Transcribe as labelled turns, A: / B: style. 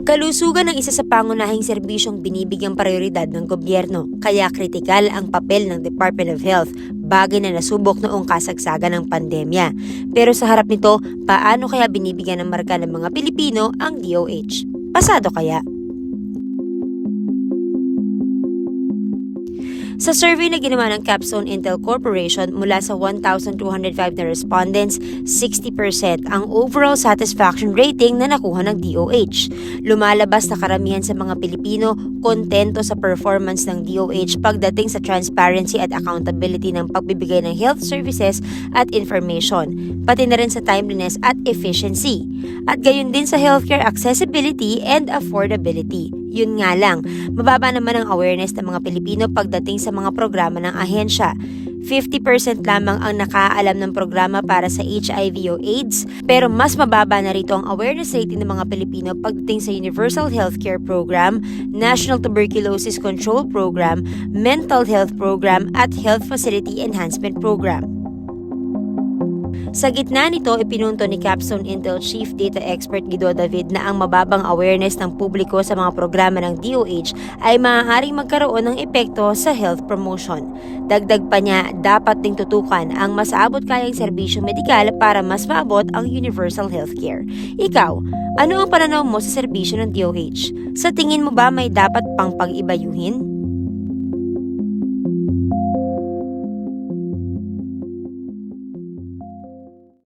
A: Kalusugan ang isa sa pangunahing serbisyong binibigyang prioridad ng gobyerno, kaya kritikal ang papel ng Department of Health, bagay na nasubok noong kasagsagan ng pandemya. Pero sa harap nito, paano kaya binibigyan ng marka ng mga Pilipino ang DOH? Pasado kaya? Sa survey na ginawa ng Capstone Intel Corporation mula sa 1,205 na respondents, 60% ang overall satisfaction rating na nakuha ng DOH. Lumalabas na karamihan sa mga Pilipino kontento sa performance ng DOH pagdating sa transparency at accountability ng pagbibigay ng health services at information, pati na rin sa timeliness at efficiency. At gayon din sa healthcare accessibility and affordability. Yun nga lang, mababa naman ang awareness ng mga Pilipino pagdating sa mga programa ng ahensya. 50% lamang ang nakaalam ng programa para sa HIV o AIDS, pero mas mababa na rito ang awareness rating ng mga Pilipino pagdating sa Universal Healthcare Program, National Tuberculosis Control Program, Mental Health Program at Health Facility Enhancement Program. Sa gitna nito, ipinunto ni Capstone Intel Chief Data Expert Guido David na ang mababang awareness ng publiko sa mga programa ng DOH ay maaaring magkaroon ng epekto sa health promotion. Dagdag pa niya, dapat ding tutukan ang mas abot kayang serbisyo medikal para mas maabot ang universal healthcare. Ikaw, ano ang pananaw mo sa serbisyo ng DOH? Sa tingin mo ba may dapat pang pag-ibayuhin?